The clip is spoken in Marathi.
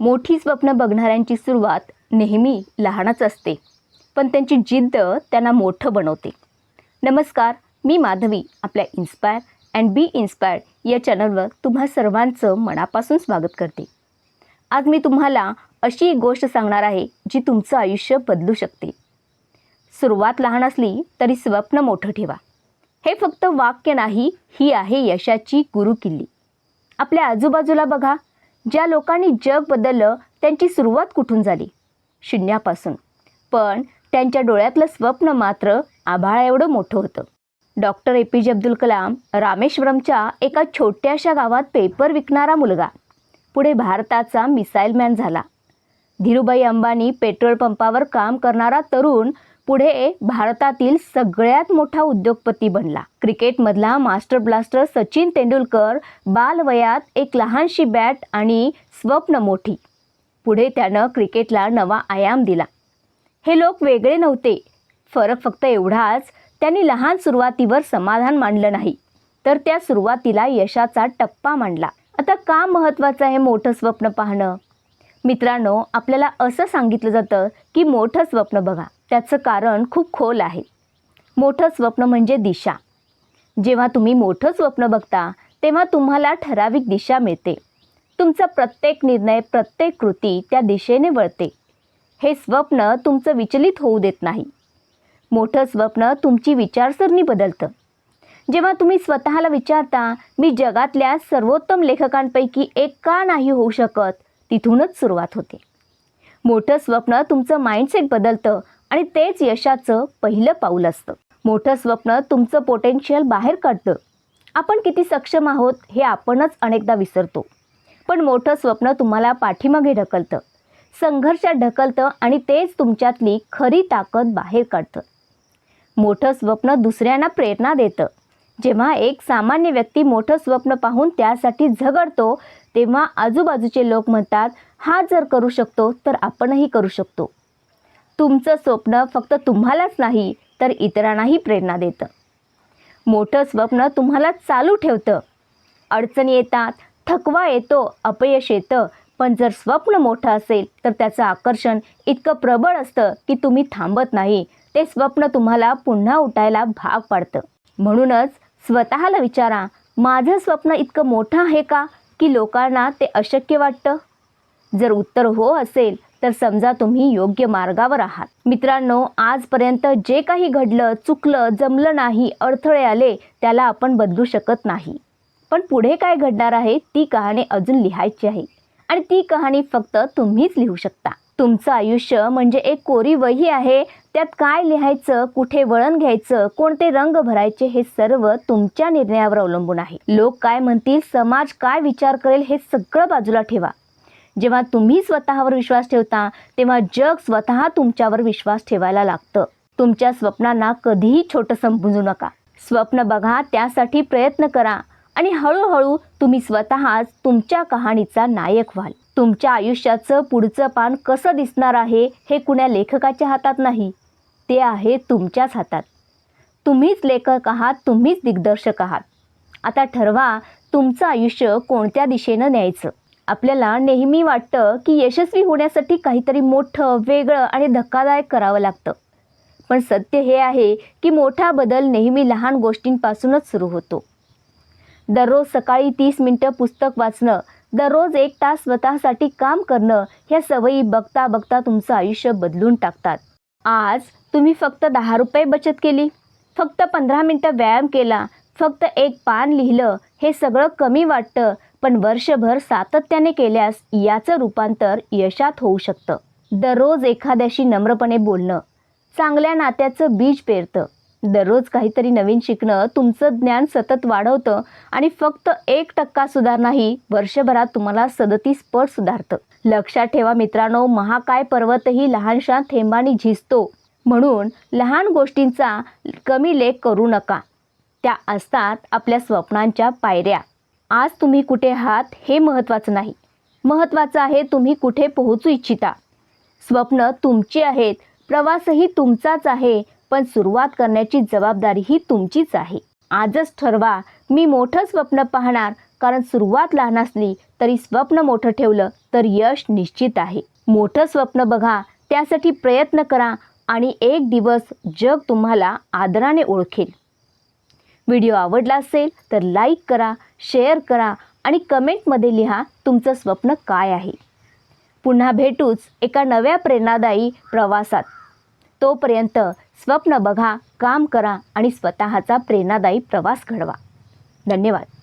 मोठी स्वप्न बघणाऱ्यांची सुरुवात नेहमी लहानच असते. पण त्यांची जिद्द त्यांना मोठं बनवते. नमस्कार मी माधवी आपल्या इन्स्पायर अँड बी इन्स्पायर्ड या चॅनलवर तुम्हा सर्वांचं मनापासून स्वागत करते. आज मी तुम्हाला अशी एक गोष्ट सांगणार आहे जी तुमचं आयुष्य बदलू शकते. सुरुवात लहान असली तरी स्वप्न मोठं ठेवा. हे फक्त वाक्य नाही ही आहे यशाची गुरुकिल्ली. आपल्या आजूबाजूला बघा ज्या लोकांनी जग बदललं त्यांची सुरुवात कुठून झाली? शून्यापासून. पण त्यांच्या डोळ्यातलं स्वप्न मात्र आभाळा एवढं मोठं होतं. Doctor A. P. J. Abdul Kalam रामेश्वरमच्या एका छोट्याशा गावात पेपर विकणारा मुलगा. पुढे भारताचा मिसाईल मॅन झाला. धीरूभाई अंबानी पेट्रोल पंपावर काम करणारा तरुण पुढे भारतातील सगळ्यात मोठा उद्योगपती बनला. क्रिकेटमधला मास्टर ब्लास्टर सचिन तेंडुलकर बालवयात एक लहानशी बॅट आणि स्वप्न मोठी. पुढे त्यानं क्रिकेटला नवा आयाम दिला. हे लोक वेगळे नव्हते. फरक फक्त एवढाच त्यांनी लहान सुरुवातीवर समाधान मांडलं नाही. तर त्या सुरुवातीला यशाचा टप्पा मांडला. आता का महत्त्वाचं आहे मोठं स्वप्न पाहणं? मित्रांनो आपल्याला असं सांगितलं जातं की मोठं स्वप्न बघा. त्याचं कारण खूप खोल आहे. मोठं स्वप्न म्हणजे दिशा. जेव्हा तुम्ही मोठं स्वप्न बघता तेव्हा तुम्हाला ठराविक दिशा मिळते. तुमचा प्रत्येक निर्णय प्रत्येक कृती त्या दिशेने वळते. हे स्वप्न तुमचं विचलित होऊ देत नाही. मोठं स्वप्न तुमची विचारसरणी बदलतं. जेव्हा तुम्ही स्वतःला विचारता मी जगातल्या सर्वोत्तम लेखकांपैकी एक का नाही होऊ शकत? तिथूनच सुरुवात होते. मोठं स्वप्न तुमचं माइंडसेट बदलतं आणि तेच यशाचं पहिलं पाऊल असतं. मोठं स्वप्न तुमचं पोटेन्शियल बाहेर काढतं. आपण किती सक्षम आहोत हे आपणच अनेकदा विसरतो. पण मोठं स्वप्न तुम्हाला पाठीमागे ढकलतं. संघर्षात ढकलतं आणि तेच तुमच्यातली खरी ताकद बाहेर काढतं. मोठं स्वप्न दुसऱ्यांना प्रेरणा देतं. जेव्हा एक सामान्य व्यक्ती मोठं स्वप्न पाहून त्यासाठी झगडतो तेव्हा आजूबाजूचे लोक म्हणतात हा जर करू शकतो तर आपणही करू शकतो. तुमचं स्वप्न फक्त तुम्हालाच नाही तर इतरांनाही प्रेरणा देतं. मोठं स्वप्न तुम्हाला चालू ठेवतं. अडचणी येतात थकवा येतो अपयश येतं पण जर स्वप्न मोठं असेल तर त्याचं आकर्षण इतकं प्रबळ असतं की तुम्ही थांबत नाही. ते स्वप्न तुम्हाला पुन्हा उठायला भाग पाडतं. म्हणूनच स्वतःला विचारा माझं स्वप्न इतकं मोठं आहे का की लोकांना ते अशक्य वाटतं? जर उत्तर हो असेल तर समजा तुम्ही योग्य मार्गावर आहात. मित्रांनो आजपर्यंत जे काही घडलं चुकलं जमलं नाही अडथळे आले त्याला आपण बदलू शकत नाही. पण पुढे काय घडणार आहे ती कहाणी अजून लिहायची आहे. आणि ती कहाणी फक्त तुम्हीच लिहू शकता. तुमचं आयुष्य म्हणजे एक कोरी वही आहे. त्यात काय लिहायचं कुठे वळण घ्यायचं कोणते रंग भरायचे हे सर्व तुमच्या निर्णयावर अवलंबून आहे. लोक काय म्हणतील समाज काय विचार करेल हे सगळं बाजूला ठेवा. जेव्हा तुम्ही स्वतःवर विश्वास ठेवता तेव्हा जग स्वतः तुमच्यावर विश्वास ठेवायला लागतं. तुमच्या स्वप्नांना कधीही छोटं समजू नका. स्वप्न बघा त्यासाठी प्रयत्न करा आणि हळूहळू तुम्ही स्वतःच तुमच्या कहाणीचा नायक व्हाल. तुमच्या आयुष्याचं पुढचं पान कसं दिसणार आहे हे कुण्या लेखकाच्या हातात नाही. ते आहे तुमच्याच हातात. तुम्हीच लेखक आहात तुम्हीच दिग्दर्शक आहात. आता ठरवा तुमचं आयुष्य कोणत्या दिशेनं न्यायचं? आपल्याला नेहमी वाटतं की यशस्वी होण्यासाठी काहीतरी मोठं वेगळं आणि धक्कादायक करावं लागतं. पण सत्य हे आहे की मोठा बदल नेहमी लहान गोष्टींपासूनच सुरू होतो. दररोज सकाळी तीस मिनटं पुस्तक वाचणं दररोज एक तास स्वतःसाठी काम करणं ह्या सवयी बघता बघता तुमचं आयुष्य बदलून टाकतात. आज तुम्ही फक्त दहा रुपये बचत केली फक्त पंधरा मिनटं व्यायाम केला फक्त एक पान लिहिलं हे सगळं कमी वाटतं पण वर्षभर सातत्याने केल्यास याचं रूपांतर यशात होऊ शकतं. दररोज एखाद्याशी नम्रपणे बोलणं चांगल्या नात्याचं बीज पेरतं दररोज काहीतरी नवीन शिकणं तुमचं ज्ञान सतत वाढवतं आणि फक्त एक टक्का सुधारणाही वर्षभरात तुम्हाला सदतीस पट सुधारतं. लक्षात ठेवा मित्रांनो महाकाय पर्वतही लहानशा थेंबानी झिजतो. म्हणून लहान गोष्टींचा कमी लेख करू नका. त्या असतात आपल्या स्वप्नांच्या पायऱ्या. आज तुम्ही कुठे आहात हे महत्त्वाचं नाही. महत्त्वाचं आहे तुम्ही कुठे पोहोचू इच्छिता. स्वप्न तुमची आहेत प्रवासही तुमचाच आहे पण सुरुवात करण्याची जबाबदारी ही तुमचीच आहे. आजच ठरवा मी मोठं स्वप्न पाहणार कारण सुरुवात लहान असली तरी स्वप्न मोठं ठेवलं तर यश निश्चित आहे. मोठं स्वप्न बघा त्यासाठी प्रयत्न करा आणि एक दिवस जग तुम्हाला आदराने ओळखेल. व्हिडिओ आवडला असेल तर लाईक करा शेअर करा आणि कमेंटमध्ये लिहा तुमचं स्वप्न काय आहे. पुन्हा भेटूच एका नव्या प्रेरणादायी प्रवासात. तोपर्यंत स्वप्न बघा काम करा आणि स्वतःचा प्रेरणादायी प्रवास घडवा. धन्यवाद.